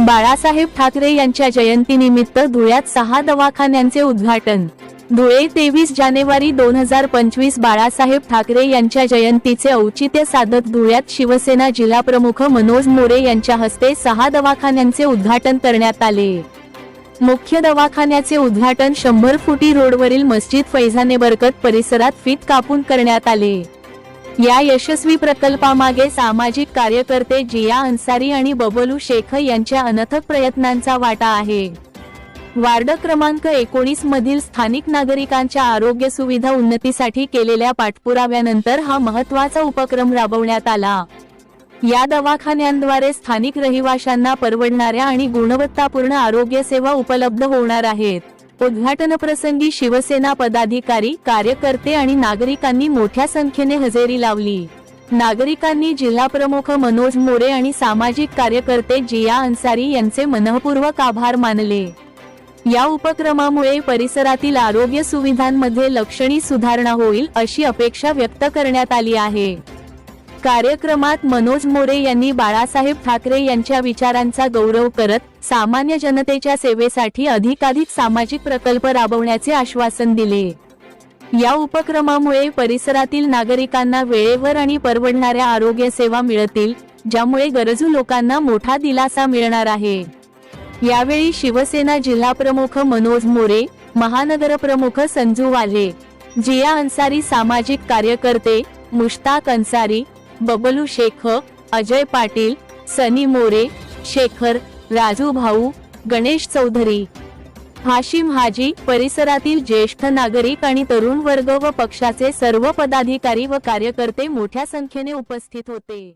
बाळासाहेब ठाकरे यांच्या जयंतीनिमित्त धुळ्यात सहा दवाखान्यांचे उद्घाटन. धुळे तेवीस जानेवारी दोन हजार पंचवीस बाळासाहेब ठाकरे यांच्या जयंतीचे औचित्य साधत धुळ्यात शिवसेना जिल्हाप्रमुख मनोज मोरे यांच्या हस्ते सहा दवाखान्यांचे उद्घाटन करण्यात आले. मुख्य दवाखान्याचे उद्घाटन शंभर फुटी रोडवरील मस्जिद फैजाने बरकत परिसरात फीत कापून करण्यात आले. या यशस्वी प्रकल्पामागे सामाजिक कार्यकर्ते जिया अन्सारी आणि बबलू शेख यांच्या अनथक प्रयत्नांचा वाटा आहे. वार्ड क्रमांक एकोणीस मधील स्थानिक नागरिकांच्या आरोग्य सुविधा उन्नतीसाठी केलेल्या पाठपुराव्यानंतर हा महत्त्वाचा उपक्रम राबवण्यात आला. या दवाखान्यांद्वारे स्थानिक रहिवाशांना परवडणाऱ्या आणि गुणवत्तापूर्ण आरोग्य सेवा उपलब्ध होणार आहेत. उद्घाटन प्रसंगी शिवसेना पदाधिकारी कार्यकर्ते आणि नागरिकांनी मोठ्या संख्येने हजेरी लावली. नागरिकांनी जिल्हाप्रमुख मनोज मोरे आणि सामाजिक कार्यकर्ते जिया अन्सारी यांचे मनःपूर्वक आभार मानले. या उपक्रमामुळे परिसरातील आरोग्य सुविधांमध्ये लक्षणीय सुधारणा होईल अशी अपेक्षा व्यक्त करण्यात आली आहे. कार्यक्रमात मनोज मोरे यांनी बाळासाहेब ठाकरे यांच्या विचारांचा गौरव करत सामान्य जनतेच्या सेवेसाठी अधिकाधिक सामाजिक प्रकल्प राबवण्याचे आश्वासन दिले. या उपक्रमामुळे परिसरातील नागरिकांना वेळेवर आणि परवडणाऱ्या आरोग्य सेवा मिळतील ज्यामुळे गरजू लोकांना मोठा दिलासा मिळणार आहे. यावेळी शिवसेना जिल्हाप्रमुख मनोज मोरे महानगर प्रमुख संजू वाले जिया अन्सारी सामाजिक कार्यकर्ते मुश्ताक अन्सारी बबलू शेख अजय पाटील सनी मोरे शेखर राजू भाऊ गणेश चौधरी. हाशिम हाजी परिसरातील ज्येष्ठ नागरिक आणि तरुण वर्ग व पक्षाचे सर्व पदाधिकारी व कार्यकर्ते मोठ्या संख्येने उपस्थित होते.